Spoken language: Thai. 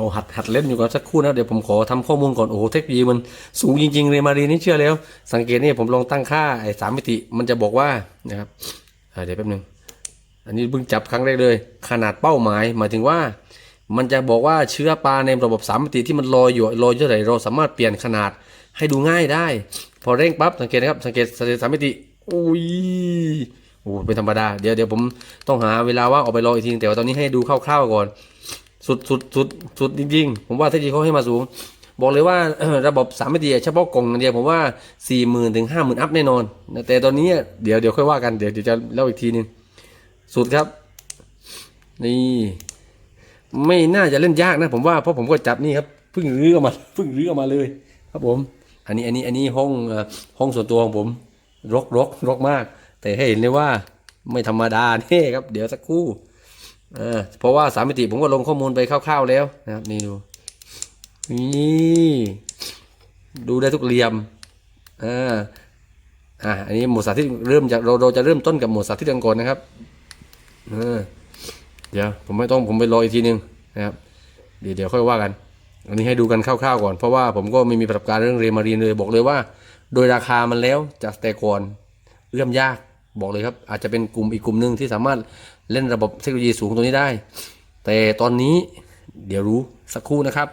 อ้หัดหัดเล่นอยู่ก่อนสักครู่นะเดี๋ยวผมขอทำข้อมูลก่อนโอ้โหเทคโนโลยีมันสูงจริงๆเรมารีนี่เชื่อแล้ว สังเกตนี่ผมลองตั้งค่าไอ้สามมิติมันจะบอกว่านะครับเดี๋ยวแป๊บนึงอันนี้เพิ่งจับครั้งแรกเลย ขนาดเป้าหมายหมายถึงว่า มันจะบอกว่าเชื้อปลาในระบบสามมิติที่มันลอยอยู่ลอยเท่าไหร่เราสามารถเปลี่ยนขนาดให้ดูง่ายได้ พอเร่งปั๊บสังเกตนะครับสังเกตสามมิติอุ้ยโอ้เป็นธรรมดา เดี๋ยวเดี๋ยวผมต้องหาเวลาว่าออกไปรออีกทีแต่ว่าตอนนี้ให้ดูคร่าวๆก่อน สุดสุดสุดสุดจริงๆ ผมว่าเทคโนโลยีเขาให้มาสูง บอกเลยว่าระบบสามมิติเฉพาะกล่องเดียวผมว่าสี่หมื่นถึงห้าหมื่นอัพแน่นอน แต่ตอนนี้เดี๋ยวเดี๋ยวค่อยว่ากันเดี๋ยวเดี๋ยวจะเล่าอีกทีนึง สุดครับ นี่ ไม่น่าจะเล่นยากนะ ผมว่าเพราะผมก็จับนี่ครับเพิ่งรื้อออกมาเพิ่งรื้อออกมาเลย ครับผม อันนี้อันนี้อันนี้ห้องห้องส่วนตัวของผมรกรกรกมาก แต่ให้เห็นเลยว่าไม่ธรรมดาแน่ครับ เดี๋ยวสักครู่ เออเพราะว่าสามมิติผมก็ลงข้อมูลไปคร่าวๆแล้วนะครับ นี่ดูนี่ดูได้ทุกเหลี่ยมอ่าอ่าอันนี้หมวดสาธิตเริ่มจากเราเราจะเริ่มต้นกับหมวดสาธิตกันก่อนนะครับเออเดี๋ยวผมไม่ต้องผมไปรออีกทีนึงนะครับ เดี๋ยวเดี๋ยวค่อยว่ากัน อันนี้ให้ดูกันคร่าวๆก่อน เพราะว่าผมก็ไม่มีประสบการณ์เรื่องเรมารีนเลยบอกเลยว่า โดยราคามันแล้วจากแต่ก่อนเอื้อมยาก บอกเลยครับ อาจจะเป็นกลุ่มอีกกลุ่มหนึ่งที่สามารถเล่นระบบเทคโนโลยีสูงตัวนี้ได้ แต่ตอนนี้เดี๋ยวรู้สักครู่นะครับ